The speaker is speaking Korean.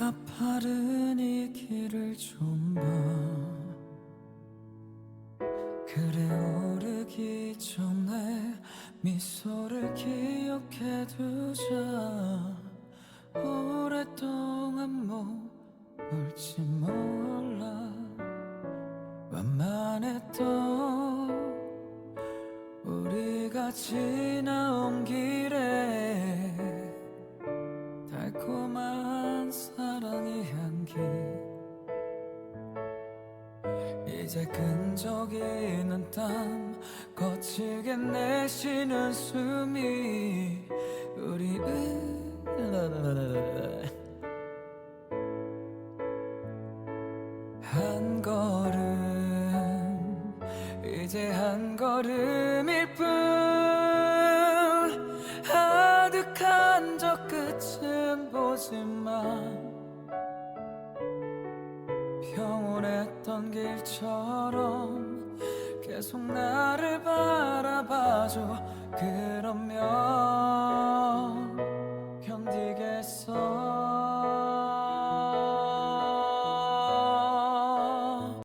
가파른 이 길을 좀 봐. 그래 오르기 전에 미소를 기억해 두자. 오랫동안 못 울지 몰라. 완만했던 우리가 지나온 길에 이제 끈적이는 땀 거칠게 내쉬는 숨이 우리의 한 걸음 이제 한 걸음일 뿐. 아득한 저 끝은 보지만 평온했던 길처럼 계속 나를 바라봐줘. 그러면